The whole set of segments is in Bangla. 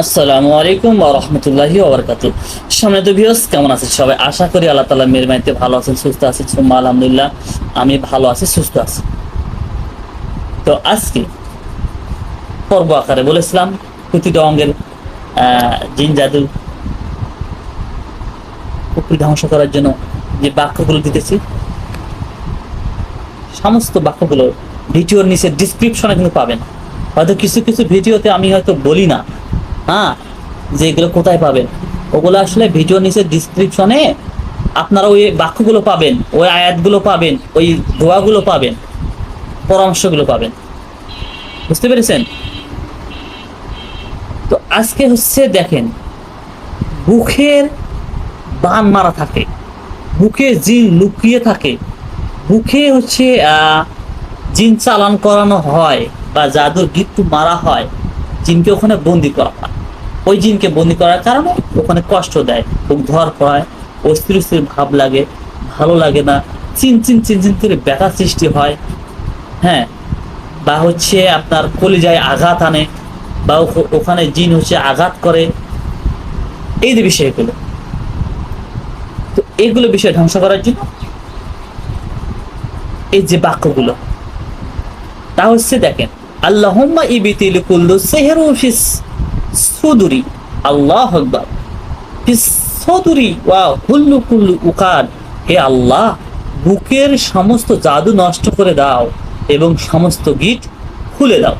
আসসালামু আলাইকুম ওয়া রাহমাতুল্লাহি ওয়া বারাকাতুহু সম্মানিত ভিউয়ার্স কেমন আছেন সবাই? আশা করি আল্লাহ তাআলা মেহরবানিতে ভালো আছেন, সুস্থ আছেন। সুম্মা আলহামদুলিল্লাহ, আমি ভালো আছি, সুস্থ আছি। তো আজকে পর্ব আকারে বলেছিলাম, প্রতিটা অঙ্গের জিন জাদু পুকুরি ধ্বংস করার জন্য যে বাক্যগুলো দিতেছি, সমস্ত বাক্যগুলো ভিডিওর নিচে ডিসক্রিপশনে কিন্তু পাবেন। হয়তো কিছু কিছু ভিডিওতে আমি হয়তো বলি না হ্যাঁ যে এগুলো কোথায় পাবেন? ওগুলো আসলে ভিডিওর নিচে ডিসক্রিপশনে আপনারা ওই বাক্যগুলো পাবেন, ওই আয়াতগুলো পাবেন, ওই দোয়াগুলো পাবেন, পরামর্শগুলো পাবেন। বুঝতে পেরেছেন? তো আজকে হচ্ছে দেখেন বুকের বান মারা থাকে বুকে জিন লুকিয়ে থাকে বুকে হচ্ছে জিন চালান করানো হয় বা জাদুর গিট্টু মারা হয় জিনকে ওখানে বন্দি করা হয়। ওই জিনকে বন্দি করার কারণে ওখানে কষ্ট দেয় বুক ধর পড়ায় অস্থির অস্থির ভাব লাগে, ভালো লাগে না, চিন চিন চিন চিন করে ব্যথা সৃষ্টি হয়। হ্যাঁ বা হচ্ছে আপনার কলিজায় আঘাত আনে, বা ওখানে জিন হচ্ছে আঘাত করে। এই যে বিষয়গুলো। তো এইগুলো বিষয় ধ্বংস করার জন্য এই যে বাক্যগুলো, তা হচ্ছে দেখেন আল্লাহুম্মা ইবিতিল কুল্লু সেহরু ফিস সুদুরি, আল্লাহ আকবার। ফিস সুদুরি ওয়া হুল্লু কুল্লু উকাদ, হে আল্লাহ, বুকের সমস্ত জাদু নষ্ট করে দাও এবং সমস্ত গিট খুলে দাও।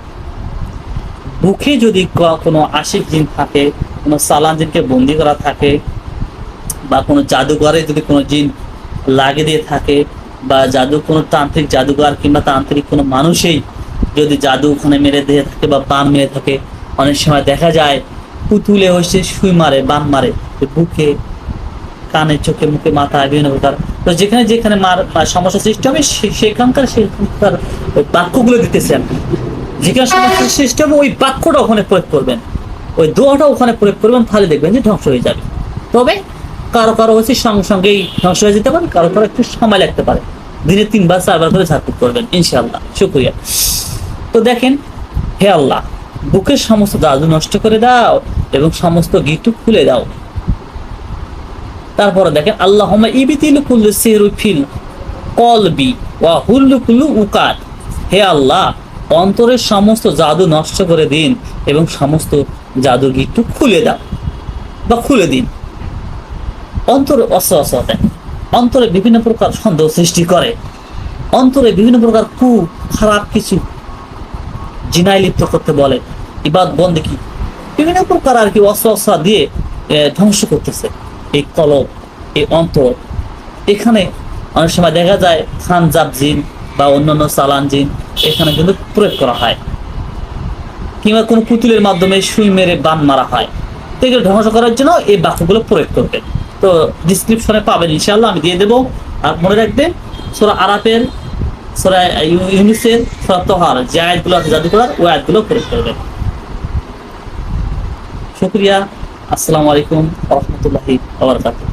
বুকে যদি কোনো আশিক জিন থাকে, কোনো সালান জিনকে বন্দি করা থাকে, বা কোনো জাদুঘরে যদি কোনো জিন লাগে দিয়ে থাকে, বা জাদু কোনো তান্ত্রিক জাদুঘর কিংবা তান্ত্রিক কোনো মানুষই যদি জাদু ওখানে মেরে দিয়ে থাকে বা বাম মেরে থাকে, অনেক সময় দেখা যায় পুতুলে হচ্ছে সুই মারে, বাম মারে বুকে, কানে, চোখে, মুখে, মাথায় বিভিন্ন প্রকার। তো যেখানে যেখানে মার সমস্যা সৃষ্টি হবে সেখানকার সেখানকার বাক্যগুলো দিতেছেন যেখানে সমস্যা সৃষ্টি হবে, ওই বাক্যটা ওখানে প্রয়োগ করবেন। ওই দোয়াটা ওখানে প্রয়োগ করবেন, তাহলে দেখবেন যে ধ্বংস হয়ে যাবে। তবে কারও কারও হচ্ছে সঙ্গে সঙ্গেই ধ্বংস হয়ে যেতে পারে, কারও কারও একটু সময় লাগতে পারে। দিনে তিনবার, চারবার করে ঝাড়ফুঁক করবেন, ইনশাআল্লাহ। শুক্রিয়া। তো দেখেন, হে আল্লাহ, বুকের সমস্ত জাদু নষ্ট করে দাও এবং সমস্ত গিটু খুলে দাও। তারপরে দেখেন আল্লাহ ইবিতিল কলবি ওয়া হুল্লু কুল্লু হে আল্লাহ, অন্তরের সমস্ত জাদু নষ্ট করে দিন এবং সমস্ত জাদু গিট্টু খুলে দাও বা খুলে দিন। অন্তরে অস্ত্র অন্তরে বিভিন্ন প্রকার সন্দেহ সৃষ্টি করে। অন্তরে বিভিন্ন প্রকার কু, খারাপ কিছু জিনায় লিপ্ত করতে বলে। ইবাদ বন্দেকি বিভিন্ন প্রকার আর কি অস্ত্র অস্ত্র দিয়ে ধ্বংস করতেছে। এই কলব, এই অন্তর। এখানে অনেক সময় দেখা যায় খানজাব জিন বা অন্যান্য সালান জিন, এখানে কিন্তু প্রয়োগ করা হয়। কিংবা কোনো পুতুলের মাধ্যমে সুই মেরে বান মারা হয়। তো এগুলো ধ্বংস করার জন্য এই বাক্যগুলো প্রয়োগ করবেন তো ডিসক্রিপশনে পাবেন, ইনশাআল্লাহ। আমি দিয়ে দেবো। আর মনে রাখবেন, সোরা আরাপের সোরা ইউ- ইউনিসের সোরা যে আয়াতগুলো আছে জাদু করার, ওই আয়াতগুলো প্রয়োগ করবেন শুক্রিয়া। আসসালামু আলাইকুম রহমতুল্লাহি আবরকাতুহ